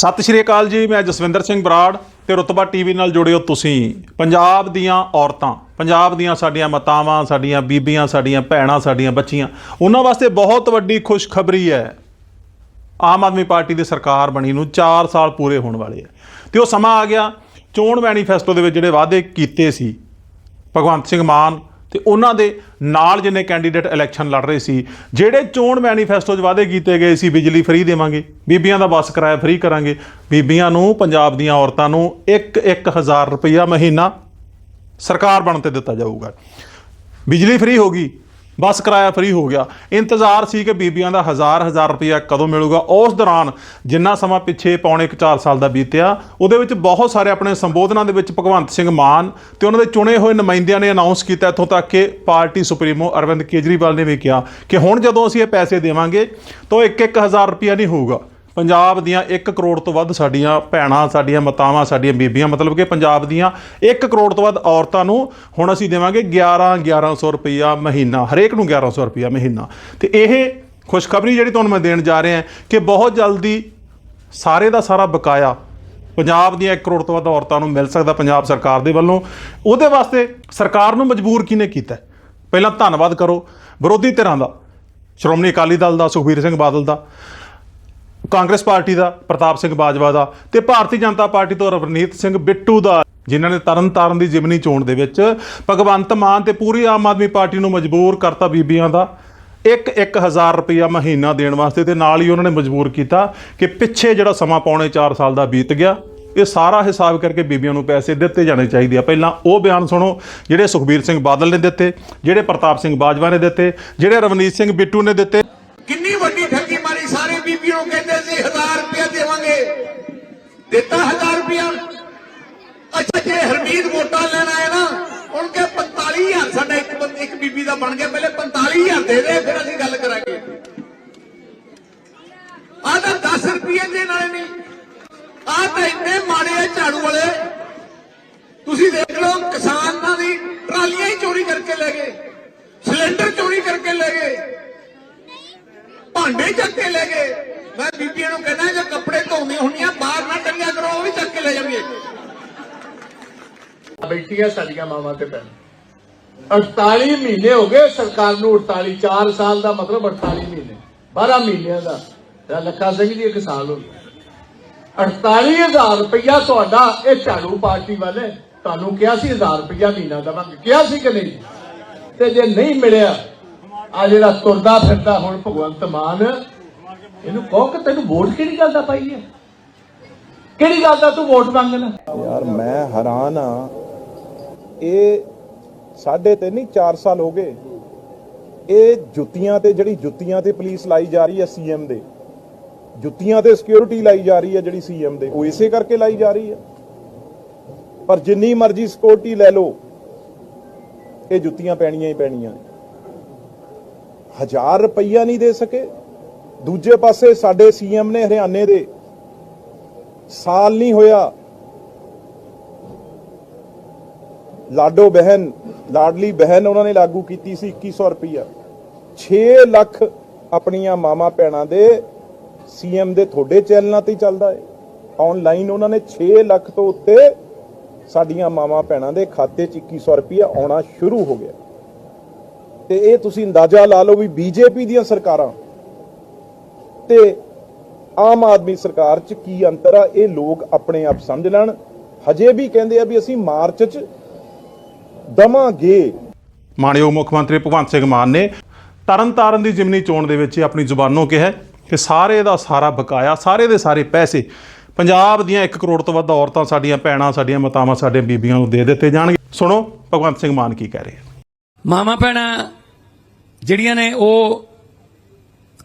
ਸਤਿ ਸ਼੍ਰੀ ਅਕਾਲ ਜੀ, ਮੈਂ ਜਸਵਿੰਦਰ ਸਿੰਘ ਬਰਾੜ ਤੇ ਰੁਤਬਾ ਟੀਵੀ ਨਾਲ ਜੁੜਿਓ ਤੁਸੀਂ। ਪੰਜਾਬ ਦੀਆਂ ਔਰਤਾਂ, ਪੰਜਾਬ ਦੀਆਂ ਸਾਡੀਆਂ ਮਾਤਾਵਾਂ, ਸਾਡੀਆਂ ਬੀਬੀਆਂ, ਸਾਡੀਆਂ ਭੈਣਾਂ, ਸਾਡੀਆਂ ਬੱਚੀਆਂ, ਉਹਨਾਂ ਵਾਸਤੇ ਬਹੁਤ ਵੱਡੀ ਖੁਸ਼ਖਬਰੀ ਹੈ। ਆਮ ਆਦਮੀ ਪਾਰਟੀ ਦੀ ਸਰਕਾਰ ਬਣੀ ਨੂੰ 4 ਸਾਲ ਪੂਰੇ ਹੋਣ ਵਾਲੇ ਆ ਤੇ ਉਹ ਸਮਾਂ ਆ ਗਿਆ, ਚੋਣ ਮੈਨੀਫੈਸਟੋ ਦੇ ਵਿੱਚ ਜਿਹੜੇ ਵਾਅਦੇ ਕੀਤੇ ਸੀ, ਭਗਵੰਤ ਸਿੰਘ ਮਾਨ ਤੇ ਉਹਨਾਂ ਦੇ ਨਾਲ ਜਿੰਨੇ ਕੈਂਡੀਡੇਟ ਇਲੈਕਸ਼ਨ ਲੜ ਰਹੇ ਸੀ, ਜਿਹੜੇ ਚੋਣ ਮੈਨੀਫੈਸਟੋ 'ਚ ਵਾਅਦੇ ਕੀਤੇ ਗਏ ਸੀ, ਬਿਜਲੀ ਫ੍ਰੀ ਦੇਵਾਂਗੇ, ਬੀਬੀਆਂ ਦਾ ਬੱਸ ਕਿਰਾਇਆ ਫ੍ਰੀ ਕਰਾਂਗੇ, ਬੀਬੀਆਂ ਨੂੰ, ਪੰਜਾਬ ਦੀਆਂ ਔਰਤਾਂ ਨੂੰ 1-1000 ਰੁਪਈਆ ਮਹੀਨਾ ਸਰਕਾਰ ਬਣ ਤੇ ਦਿੱਤਾ ਜਾਊਗਾ। ਬਿਜਲੀ ਫ੍ਰੀ ਹੋ ਗਈ ਬੱਸ ਕਿਰਾਇਆ ਫ੍ਰੀ ਹੋ ਗਿਆ। ਇੰਤਜ਼ਾਰ ਸੀ ਕਿ ਬੀਬੀਆਂ ਦਾ ਹਜ਼ਾਰ ਹਜ਼ਾਰ ਰੁਪਇਆ ਕਦੋਂ ਮਿਲੂਗਾ। ਉਸ ਦੌਰਾਨ ਜਿੰਨਾ ਸਮਾਂ ਪਿੱਛੇ ਪੌਣੇ 4 ਸਾਲ ਦਾ ਬੀਤਿਆ, ਉਹਦੇ ਵਿੱਚ ਬਹੁਤ ਸਾਰੇ ਆਪਣੇ ਸੰਬੋਧਨਾਂ ਦੇ ਵਿੱਚ ਭਗਵੰਤ ਸਿੰਘ ਮਾਨ ਤੇ ਉਹਨਾਂ ਦੇ ਚੁਣੇ ਹੋਏ ਨੁਮਾਇੰਦਿਆਂ ਨੇ ਅਨਾਉਂਸ ਕੀਤਾ ਇੱਥੋਂ ਤੱਕ ਕਿ ਪਾਰਟੀ ਸੁਪਰੀਮੋ ਅਰਵਿੰਦ ਕੇਜਰੀਵਾਲ ਨੇ ਵੀ ਕਿਹਾ ਕਿ ਹੁਣ ਜਦੋਂ ਅਸੀਂ ਇਹ ਪੈਸੇ ਦੇਵਾਂਗੇ, ਤਾਂ 1-1000 ਰੁਪਇਆ ਨਹੀਂ ਹੋਊਗਾ। ਪੰਜਾਬ ਦੀਆਂ 1 ਕਰੋੜ ਤੋਂ ਵੱਧ ਸਾਡੀਆਂ ਭੈਣਾਂ, ਸਾਡੀਆਂ ਮਾਤਾਵਾਂ, ਸਾਡੀਆਂ ਬੀਬੀਆਂ, ਮਤਲਬ ਕਿ ਪੰਜਾਬ ਦੀਆਂ 1 ਕਰੋੜ ਤੋਂ ਵੱਧ ਔਰਤਾਂ ਨੂੰ ਹੁਣ ਅਸੀਂ ਦੇਵਾਂਗੇ 11 1100 ਰੁਪਈਆ ਮਹੀਨਾ, ਹਰੇਕ ਨੂੰ 1100 ਰੁਪਈਆ ਮਹੀਨਾ। ਤੇ ਇਹ ਖੁਸ਼ਖਬਰੀ ਜਿਹੜੀ ਤੁਹਾਨੂੰ ਮੈਂ ਦੇਣ ਜਾ ਰਿਹਾ ਕਿ ਬਹੁਤ ਜਲਦੀ ਸਾਰੇ ਦਾ ਸਾਰਾ ਬਕਾਇਆ ਪੰਜਾਬ ਦੀਆਂ 1 ਕਰੋੜ ਤੋਂ ਵੱਧ ਔਰਤਾਂ ਨੂੰ ਮਿਲ ਸਕਦਾ ਪੰਜਾਬ ਸਰਕਾਰ ਦੇ ਵੱਲੋਂ। ਉਹਦੇ ਵਾਸਤੇ ਸਰਕਾਰ ਨੂੰ ਮਜਬੂਰ ਕਿਹਨੇ ਕੀਤਾ? ਪਹਿਲਾਂ ਧੰਨਵਾਦ ਕਰੋ ਵਿਰੋਧੀ ਧਿਰਾਂ ਦਾ, ਸ਼੍ਰੋਮਣੀ ਅਕਾਲੀ ਦਲ ਦਾ, ਸੁਖਬੀਰ ਸਿੰਘ ਬਾਦਲ ਦਾ। ਕਾਂਗਰਸ ਪਾਰਟੀ ਦਾ, ਪ੍ਰਤਾਪ ਸਿੰਘ ਬਾਜਵਾ ਦਾ ਤੇ ਭਾਰਤੀ ਜਨਤਾ ਪਾਰਟੀ ਤੋਂ ਰਵਨੀਤ ਸਿੰਘ ਬਿੱਟੂ ਦਾ। ਜਿਨ੍ਹਾਂ ਨੇ ਤਰਨਤਾਰਨ ਦੀ ਜਿਮਨੀ ਚੋਣ ਦੇ ਵਿੱਚ ਭਗਵੰਤ ਮਾਨ ਤੇ ਪੂਰੀ ਆਮ ਆਦਮੀ ਪਾਰਟੀ ਨੂੰ ਮਜਬੂਰ ਕਰਤਾ ਬੀਬੀਆਂ ਦਾ। ਇੱਕ ਇੱਕ ਹਜ਼ਾਰ ਰੁਪਇਆ ਮਹੀਨਾ ਦੇਣ ਵਾਸਤੇ ਤੇ ਨਾਲ ਹੀ ਉਹਨਾਂ ਨੇ ਮਜਬੂਰ ਕੀਤਾ ਕਿ ਪਿੱਛੇ ਜਿਹੜਾ ਸਮਾਂ ਪੌਣੇ 4 ਸਾਲ ਦਾ ਬੀਤ ਗਿਆ, ਇਹ ਸਾਰਾ ਹਿਸਾਬ ਕਰਕੇ ਬੀਬੀਆਂ ਨੂੰ ਪੈਸੇ ਦਿੱਤੇ ਜਾਣੇ ਚਾਹੀਦੇ ਆ। ਪਹਿਲਾਂ ਉਹ ਬਿਆਨ ਸੁਣੋ, ਜਿਹੜੇ ਸੁਖਬੀਰ ਸਿੰਘ ਬਾਦਲ ਨੇ ਦਿੱਤੇ, ਜਿਹੜੇ ਪ੍ਰਤਾਪ ਸਿੰਘ ਬਾਜਵਾ ਨੇ ਦਿੱਤੇ, ਜਿਹੜੇ ਰਵਨੀਤ ਸਿੰਘ ਬਿੱਟੂ ਨੇ ਦਿੱਤੇ। ਕਿੰਨੀ ਵੱਡੀ ਠੱਗੀ ਮਾਰੀ ਸਾਰੇ ਬੀਬੀਆਂ ਨੂੰ ਕਹਿੰਦੇ ਸੀ 1000 ਰੁਪਇਆ ਦੇਵਾਂਗੇ ਦਿੱਤਾ 1000 ਰੁਪਇਆ ਅੱਛਾ, ਜੇ ਹਰਮੀਤ ਵੋਟਾਂ ਲੈਣ ਆਏ ਨਾ ਹੁਣ ਕੇ 45000 ਸਾਡਾ ਇੱਕ ਬੰਦ- ਇੱਕ ਬੀਬੀ ਦਾ ਬਣ ਗਿਆ, ਪਹਿਲੇ 45000 ਦੇ ਦੇ, ਫਿਰ ਅਸੀਂ ਗੱਲ ਕਰਾਂਗੇ। ਆਹ ਤਾਂ 10 ਰੁਪਏ ਦੇ ਨਾਲ ਨਹੀਂ ਆਹ ਤਾਂ ਇੰਨੇ ਮਾੜੇ ਆ ਝਾੜੂ ਵਾਲੇ। ਤੁਸੀਂ ਦੇਖ ਲਓ, ਕਿਸਾਨਾਂ ਦੀ ਟਰਾਲੀਆਂ ਹੀ ਚੋਰੀ ਕਰਕੇ ਲੈ ਗਏ। ਸਿਲੰਡਰ ਚੋਰੀ ਕਰਕੇ ਲੈ ਗਏ। ਭਾਂਡੇ ਚੱਕ ਕੇ ਲੈ ਗਏ। ਮੈਂ ਬੀਬੀਆਂ ਨੂੰ ਕਹਿੰਦਾ, ਜੇ ਕੱਪੜੇ ਧੋਣੇ ਹੁੰਦੀਆਂ, ਬਾਹਰ ਨਾ ਟੰਗਿਆ ਕਰੋ, ਉਹ ਵੀ ਚੱਕ ਕੇ ਲੈ ਜਾਣਗੇ। ਬੈਠੀਆਂ ਸਾਡੀਆਂ ਮਾਵਾਂ ਤੇ ਭੈਣ 48 ਮਹੀਨੇ ਹੋ ਗਏ ਸਰਕਾਰ ਨੂੰ 48 4 ਸਾਲ ਦਾ ਮਤਲਬ 48 ਮਹੀਨੇ 12 ਮਹੀਨਿਆਂ ਦਾ। ਤੇ ਲੱਖਾ ਸਿੰਘ ਜੀ ਇੱਕ ਸਾਲ ਹੋ ਗਿਆ 48000 ਰੁਪਇਆ ਤੁਹਾਡਾ, ਇਹ ਝਾੜੂ ਪਾਰਟੀ ਵਾਲੇ ਤੁਹਾਨੂੰ ਕਿਹਾ ਸੀ 1000 ਰੁਪਇਆ ਮਹੀਨਾ ਦੇਵਾਂਗੇ। ਕਿਹਾ ਸੀ ਕਿ ਨਹੀਂ? ਤੇ ਜੇ ਨਹੀਂ ਮਿਲਿਆ ਆ ਜਿਹੜਾ ਤੁਰਦਾ ਫਿਰਦਾ ਹੁਣ ਭਗਵੰਤ ਮਾਨ ਇਹਨੂੰ ਕਹੋ ਕਿ ਤੈਨੂੰ ਵੋਟ ਕਿਹੜੀ ਗੱਲ ਦਾ ਪਾਈ ਹੈ? ਕਿਹੜੀ ਗੱਲ ਦਾ ਤੂੰ ਵੋਟ ਮੰਗਣਾ ਯਾਰ ਮੈਂ ਹੈਰਾਨ ਆ। ਇਹ ਸਾਢੇ ਤੇ ਨਹੀਂ 4 ਸਾਲ ਹੋ ਗਏ। ਇਹ ਜੁੱਤੀਆਂ ਤੇ ਜਿਹੜੀ ਜੁੱਤੀਆਂ ਤੇ ਪੁਲਿਸ ਲਾਈ ਜਾ ਰਹੀ ਹੈ ਸੀਐਮ ਦੇ, ਜੁੱਤੀਆਂ ਤੇ ਸਿਕਿਉਰਿਟੀ ਲਾਈ ਜਾ ਰਹੀ ਹੈ ਜਿਹੜੀ ਸੀਐਮ ਦੇ, ਉਹ ਇਸੇ ਕਰਕੇ ਲਾਈ ਜਾ ਰਹੀ ਹੈ। ਪਰ ਜਿੰਨੀ ਮਰਜ਼ੀ ਸਿਕਿਉਰਿਟੀ ਲੈ ਲਓ, ਇਹ ਜੁੱਤੀਆਂ ਪੈਣੀਆਂ ਹੀ ਪੈਣੀਆਂ ਨੇ। ਹਜ਼ਾਰ ਰੁਪਈਆ ਨਹੀਂ ਦੇ ਸਕੇ। ਦੂਜੇ ਪਾਸੇ ਸਾਡੇ ਸੀਐਮ ਨੇ ਹਰਿਆਣੇ ਦੇ ਸਾਲ ਨਹੀਂ ਹੋਇਆ। ਲਾਡੋ ਬਹਿਨ, ਲਾਡਲੀ ਬਹਿਨ ਉਹਨਾਂ ਨੇ ਲਾਗੂ ਕੀਤੀ ਸੀ 2100 ਰੁਪਈਆ। 6 ਲੱਖ ਆਪਣੀਆਂ ਮਾਮਾ ਭੈਣਾਂ ਦੇ ਸੀਐਮ ਦੇ ਤੁਹਾਡੇ ਚੈਨਲਾਂ ਤੇ ਚੱਲਦਾ ਏ। ਆਨਲਾਈਨ ਉਹਨਾਂ ਨੇ 6 ਲੱਖ ਤੋਂ ਉੱਤੇ ਸਾਡੀਆਂ ਮਾਮਾ ਭੈਣਾਂ ਦੇ ਖਾਤੇ 'ਚ 2100 ਰੁਪਈਆ ਆਉਣਾ ਸ਼ੁਰੂ ਹੋ ਗਿਆ। ਤੇ ਇਹ ਤੁਸੀਂ ਅੰਦਾਜ਼ਾ ਲਾ ਲਓ ਵੀ ਬੀਜੇਪੀ ਦੀਆਂ ਸਰਕਾਰਾਂ ਤੇ ਆਮ ਆਦਮੀ ਸਰਕਾਰ 'ਚ ਕੀ ਅੰਤਰ ਆ ਇਹ ਲੋਕ ਆਪਣੇ ਆਪ ਸਮਝ ਲੈਣ। ਹਜੇ ਵੀ ਕਹਿੰਦੇ ਆ ਵੀ ਅਸੀਂ ਮਾਰਚ 'ਚ ਦਵਾਂਗੇ। ਮਾਨਯੋਗ ਮੁੱਖ ਮੰਤਰੀ ਭਗਵੰਤ ਸਿੰਘ ਮਾਨ ਨੇ ਤਰਨਤਾਰਨ ਦੀ ਜਿਮਨੀ ਚੋਣ ਦੇ ਵਿੱਚ ਆਪਣੀ ਜ਼ੁਬਾਨੋਂ ਕਿਹਾ ਕਿ ਸਾਰੇ ਦਾ ਸਾਰਾ ਬਕਾਇਆ ਸਾਰੇ ਦੇ ਸਾਰੇ ਪੈਸੇ ਪੰਜਾਬ ਦੀਆਂ 1 ਕਰੋੜ ਤੋਂ ਵੱਧ ਔਰਤਾਂ ਸਾਡੀਆਂ ਭੈਣਾਂ ਸਾਡੀਆਂ ਮਾਤਾਵਾਂ ਸਾਡੀਆਂ ਬੀਬੀਆਂ ਨੂੰ ਦੇ ਦਿੱਤੇ ਜਾਣਗੇ। ਸੁਣੋ ਭਗਵੰਤ ਸਿੰਘ ਮਾਨ ਕੀ ਕਹਿ ਰਹੇ ਮਾਮਾ ਭੈਣਾਂ ਜਿਹੜੀਆਂ ਨੇ ਉਹ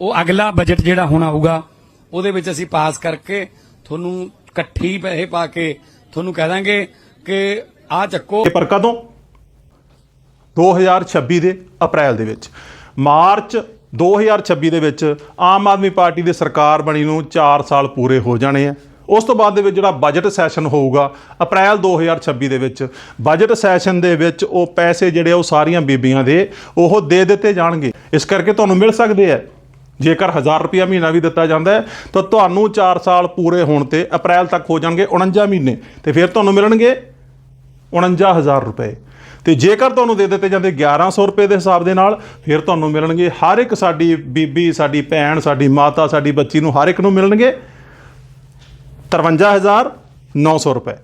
ਉਹ ਅਗਲਾ ਬਜਟ ਜਿਹੜਾ ਹੋਣਾ ਆਊਗਾ, ਉਹਦੇ ਵਿੱਚ ਅਸੀਂ ਪਾਸ ਕਰਕੇ ਤੁਹਾਨੂੰ ਇਕੱਠੀ ਪੈਸੇ ਪਾ ਕੇ ਤੁਹਾਨੂੰ ਕਹਿ ਦਾਂਗੇ ਕਿ ਆ ਚੱਕੋ। ਪਰ ਕਦੋਂ 2026 ਦੇ ਅਪ੍ਰੈਲ ਦੇ ਵਿੱਚ। ਮਾਰਚ 2026 ਦੇ ਵਿੱਚ ਆਮ ਆਦਮੀ ਪਾਰਟੀ ਦੀ ਸਰਕਾਰ ਬਣੀ ਨੂੰ 4 ਸਾਲ ਪੂਰੇ ਹੋ ਜਾਣੇ ਆ। ਉਸ ਤੋਂ ਬਾਅਦ ਦੇ ਵਿੱਚ ਜਿਹੜਾ ਬਜਟ ਸੈਸ਼ਨ ਹੋਊਗਾ ਅਪ੍ਰੈਲ 2026 ਦੇ ਵਿੱਚ। ਬਜਟ ਸੈਸ਼ਨ ਦੇ ਵਿੱਚ ਉਹ ਪੈਸੇ ਜਿਹੜੇ ਉਹ ਸਾਰੀਆਂ ਬੀਬੀਆਂ ਦੇ ਉਹ ਦੇ ਦਿੱਤੇ ਜਾਣਗੇ। ਇਸ ਕਰਕੇ ਤੁਹਾਨੂੰ ਮਿਲ ਸਕਦੇ ਆ। ਜੇਕਰ 1000 ਰੁਪਿਆ ਮਹੀਨਾ ਵੀ ਦਿੱਤਾ ਜਾਂਦਾ ਹੈ, ਤਾਂ ਤੁਹਾਨੂੰ 4 ਸਾਲ ਪੂਰੇ ਹੋਣ ਤੇ ਅਪ੍ਰੈਲ ਤੱਕ ਹੋ ਜਾਣਗੇ 49 ਮਹੀਨੇ ਤੇ ਫਿਰ ਤੁਹਾਨੂੰ ਮਿਲਣਗੇ 49000 ਰੁਪਏ। ਤੇ ਜੇਕਰ ਤੁਹਾਨੂੰ ਦੇ ਦਿੱਤੇ ਜਾਂਦੇ 1100 ਰੁਪਏ ਦੇ ਹਿਸਾਬ ਦੇ ਨਾਲ, ਫਿਰ ਤੁਹਾਨੂੰ ਮਿਲਣਗੇ ਹਰ ਇੱਕ ਸਾਡੀ ਬੀਬੀ, ਸਾਡੀ ਭੈਣ, ਸਾਡੀ ਮਾਤਾ, ਸਾਡੀ ਬੱਚੀ ਨੂੰ ਹਰ ਇੱਕ ਨੂੰ ਮਿਲਣਗੇ 53900 ਰੁਪਏ।